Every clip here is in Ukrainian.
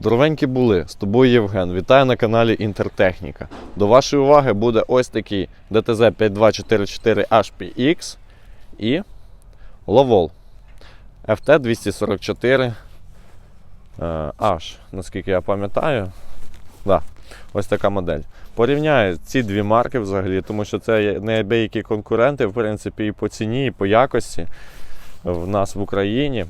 Здоровенькі були, з тобою Євген. Вітаю на каналі Інтертехніка. До вашої уваги буде ось такий DTZ 5244 HPX і Lowol FT 244 H, наскільки я пам'ятаю. Да, ось така модель. Порівняю ці дві марки взагалі, тому що це неабиякі конкуренти, в принципі, і по ціні, і по якості в нас в Україні.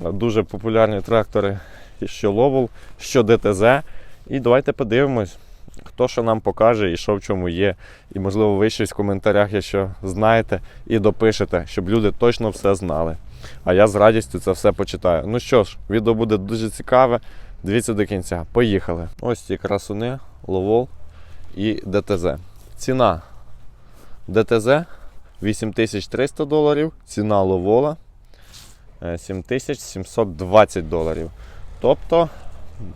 Дуже популярні трактори, що Lowell, що DTZ. І давайте подивимось, хто що нам покаже і що в чому є. І, можливо, ви щось в коментарях, якщо знаєте, і допишете, щоб люди точно все знали. А я з радістю це все почитаю. Ну що ж, відео буде дуже цікаве. Дивіться до кінця. Поїхали. Ось ці красуни, Lowell і DTZ. Ціна DTZ 8300 доларів, ціна Ловола 7720 доларів. Тобто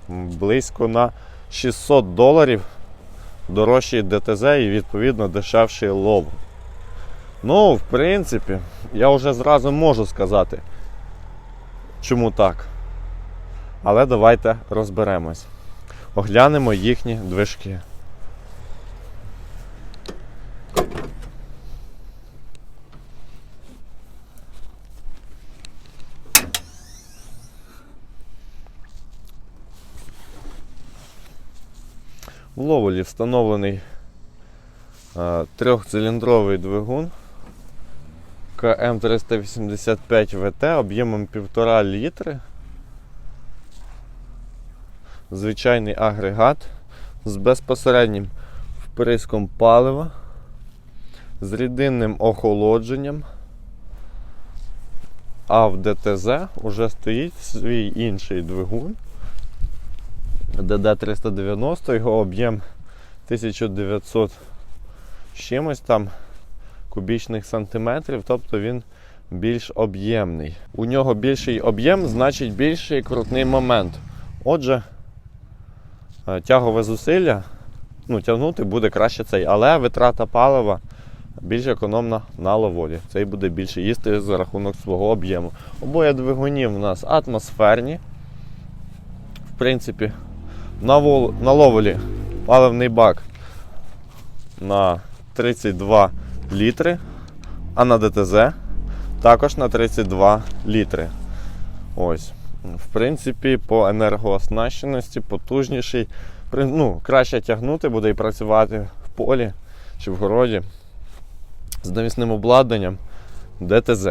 близько на 600 доларів дорожчий ДТЗ і відповідно дешевший лов. Ну, в принципі, я вже зразу можу сказати, чому так. Але давайте розберемось. Оглянемо їхні движки. В Ловолі встановлений трьохциліндровий двигун КМ385 ВТ об'ємом 1,5 літри. Звичайний агрегат з безпосереднім вприском палива, з рідинним охолодженням. А в ДТЗ вже стоїть свій інший двигун. ДД-390, його об'єм 1900 з чимось там кубічних сантиметрів, тобто він більш об'ємний. У нього більший об'єм, значить більший крутний момент. Отже, е, тягове зусилля ну, тягнути буде краще цей, але витрата палива більш економна на ловолі. Цей буде більше їсти за рахунок свого об'єму. Обоє двигунів у нас атмосферні. В принципі, на, вол, на ловолі паливний бак на 32 літри, а на ДТЗ також на 32 літри. Ось. В принципі, по енергооснащеності потужніший. Ну, краще тягнути буде і працювати в полі чи в городі з навісним обладнанням ДТЗ.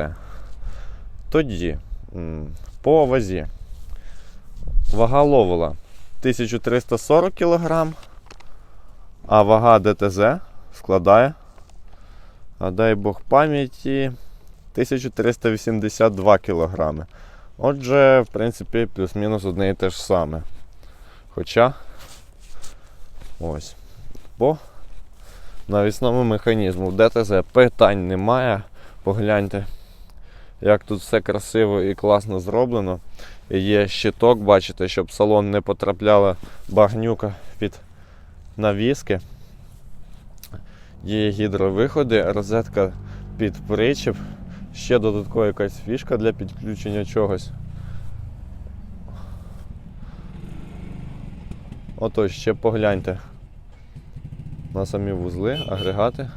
Тоді, по вазі. Вага ловола 1340 кг, а вага ДТЗ складає, а дай Бог пам'яті, 1382 кг. Отже, в принципі, плюс-мінус одне і те ж саме. Хоча ось по навісному механізму в ДТЗ питань немає. Погляньте, як тут все красиво і класно зроблено. Є щиток, бачите, щоб салон не потрапляла багнюка під навіски. Є гідровиходи, розетка під причіп. Ще додаткова якась фішка для підключення чогось. Ото ще погляньте на самі вузли, агрегати.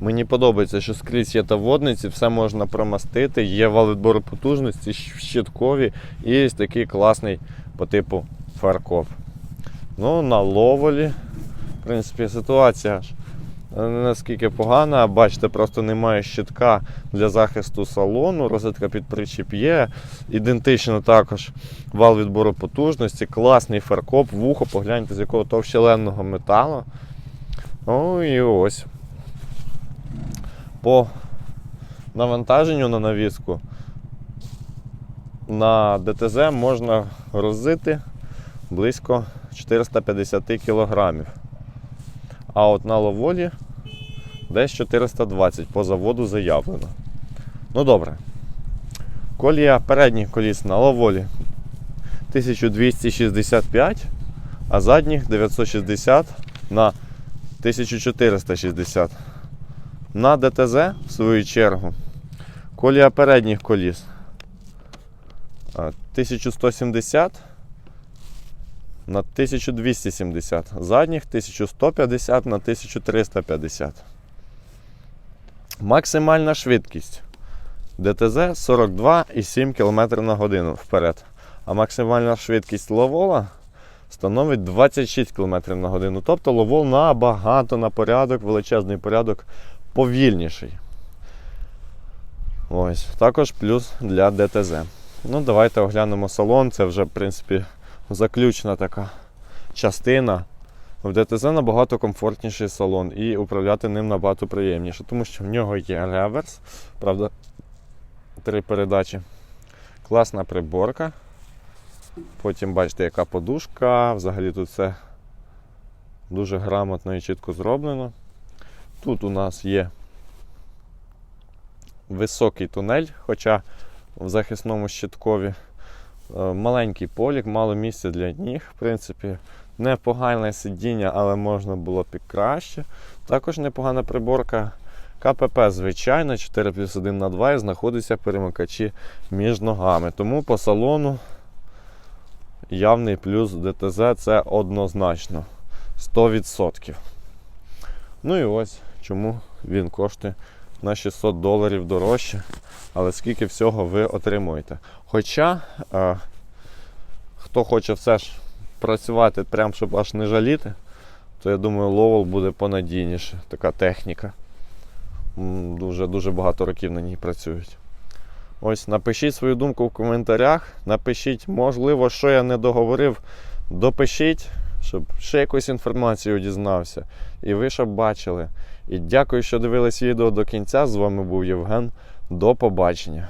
Мені подобається, що скрізь є таводниці, все можна промастити, є вал потужності, щиткові і ось такий класний по типу фаркоп. Ну, на ловолі, в принципі, ситуація ж наскільки погана. Бачите, просто немає щитка для захисту салону, розетка під причіп є. Ідентично також вал відбору потужності, класний фаркоп, вухо, погляньте, з якого товщеленного металу. Ну і ось по навантаженню на навіску на ДТЗ можна грузити близько 450 кг. А от на ловолі десь 420 по заводу заявлено. Ну добре. Колія передніх коліс на ловолі 1265, а задніх 960 на 1460. На ДТЗ, в свою чергу, колія передніх коліс 1170 на 1270, задніх 1150 на 1350. Максимальна швидкість ДТЗ 42,7 км на годину вперед. А максимальна швидкість ловола становить 26 км на годину. Тобто ловол набагато на порядок, величезний порядок повільніший. Ось, також плюс для ДТЗ. Ну, давайте оглянемо салон. Це вже, в принципі, заключна така частина. В ДТЗ набагато комфортніший салон і управляти ним набагато приємніше, тому що в нього є реверс, правда, три передачі. Класна приборка. Потім бачите, яка подушка. Взагалі тут все дуже грамотно і чітко зроблено. Тут у нас є високий тунель, хоча в захисному щиткові е, маленький полік, мало місця для ніг. В принципі, непогане сидіння, але можна було б і краще. Також непогана приборка. КПП, звичайно, 4 плюс 1 на 2 і знаходяться перемикачі між ногами. Тому по салону явний плюс ДТЗ це однозначно 100%. Ну і ось чому він коштує на 600 доларів дорожче, але скільки всього ви отримуєте. Хоча, е, хто хоче все ж працювати прям, щоб аж не жаліти, то я думаю, Lowell буде понадійніше. Така техніка. Дуже, дуже багато років на ній працюють. Ось напишіть свою думку в коментарях. Напишіть, можливо, що я не договорив. Допишіть, щоб ще якусь інформацію дізнався. І ви щоб бачили. І дякую, що дивились відео до кінця. З вами був Євген. До побачення.